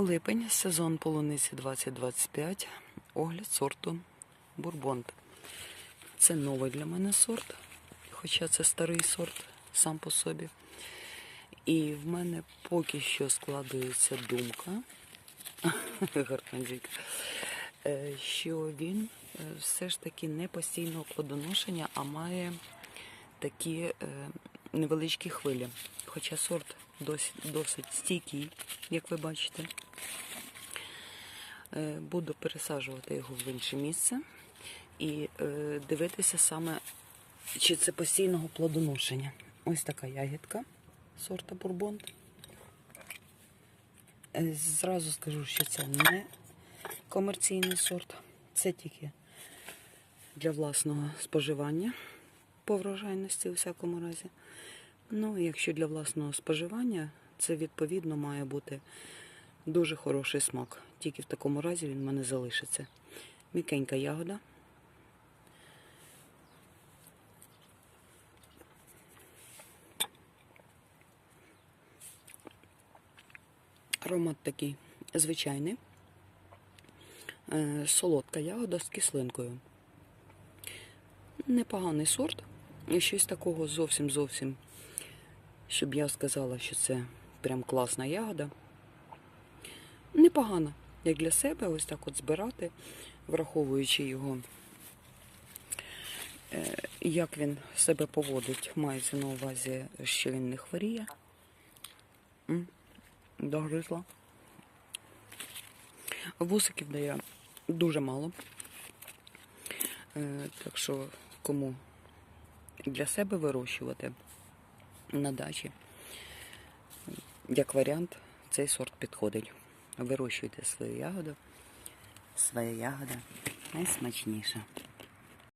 Липень, сезон полуниці 2025, огляд сорту Бурбонт. Це новий для мене сорт, хоча це старий сорт сам по собі. І в мене поки що складається думка, е, що він е, все ж таки не постійного плодоношення, а має такі е, невеличкі хвилі. Хоча сорт досить, досить стійкий, як ви бачите. Е, Буду пересаджувати його в інше місце і е, дивитися саме, чи це постійного плодоношення. Ось така ягідка сорта бурбон. Е, Зразу скажу, що це не комерційний сорт, це тільки для власного споживання по врожайності у всякому разі. Ну, якщо для власного споживання, це відповідно має бути дуже хороший смак. Тільки в такому разі він в мене залишиться. Мікенька ягода. Аромат такий звичайний. Е, Солодка ягода з кислинкою. Непоганий сорт. І щось такого зовсім зовсім, щоб я сказала, що це прям класна ягода. Непогано, як для себе, ось так от збирати, враховуючи його, е, як він себе поводить, мається на увазі, що він не хворіє. Догризла. Вусиків дає дуже мало. Е, Так що кому для себе вирощувати на дачі, як варіант, цей сорт підходить. Вирощуйте свою ягоду. Своя ягода найсмачніша.